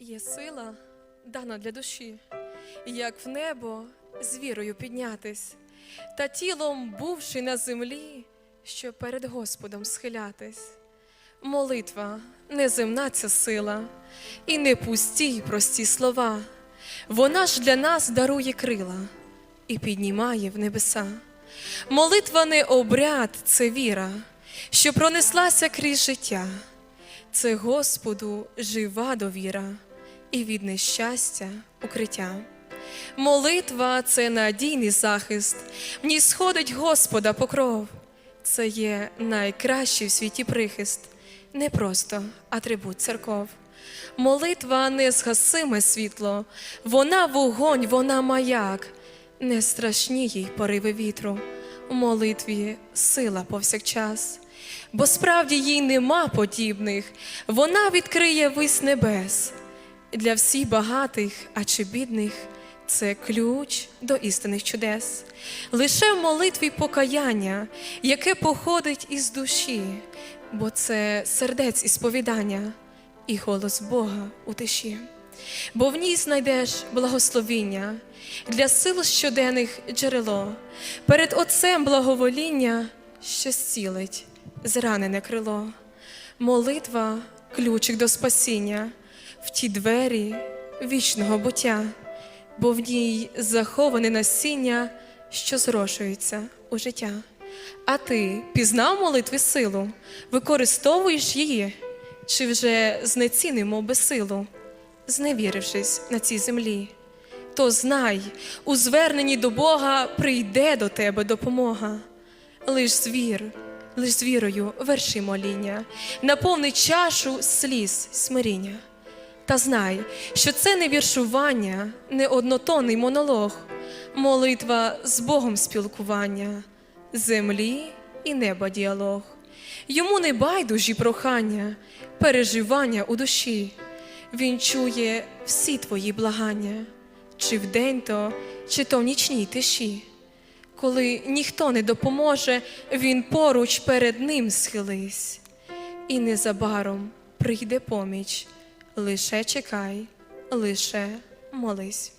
Є сила, дана для душі, як в небо з вірою піднятись, та тілом, бувши на землі, щоб перед Господом схилятись. Молитва неземна ця сила, і не пусті й прості слова. Вона ж для нас дарує крила і піднімає в небеса. Молитва не обряд, це віра, що пронеслася крізь життя. Це Господу жива довіра і від нещастя укриття. Молитва це надійний захист, в ній сходить Господа покров. Це є найкращий в світі прихист, не просто атрибут церков. Молитва не згасиме світло, вона вогонь, вона маяк, не страшні їй пориви вітру. У молитві сила повсякчас, бо справді їй нема подібних, вона відкриє вись небес. Для всіх багатих, а чи бідних, це ключ до істинних чудес. Лише в молитві покаяння, яке походить із душі, бо це сердець і сповідання, і голос Бога у тиші. Бо в ній знайдеш благословіння для сил щоденних джерело, перед Отцем благовоління, що зцілить зранене крило. Молитва ключик до спасіння в ті двері вічного буття, бо в ній заховане насіння, що зрошується у життя. А ти пізнав молитви силу, використовуєш її, чи вже знецінимо безсилу, зневірившись на цій землі. То знай, у зверненні до Бога прийде до тебе допомога. Лиш звір, лиш з вірою верши моління, наповни чашу сліз смиріння. Та знай, що це не віршування, не однотонний монолог, молитва з Богом спілкування, землі і неба діалог. Йому не байдужі прохання, переживання у душі. Він чує всі твої благання, чи вдень то, чи то в нічній тиші. Коли ніхто не допоможе, він поруч перед ним схились, і незабаром прийде поміч. Лише чекай, лише молись.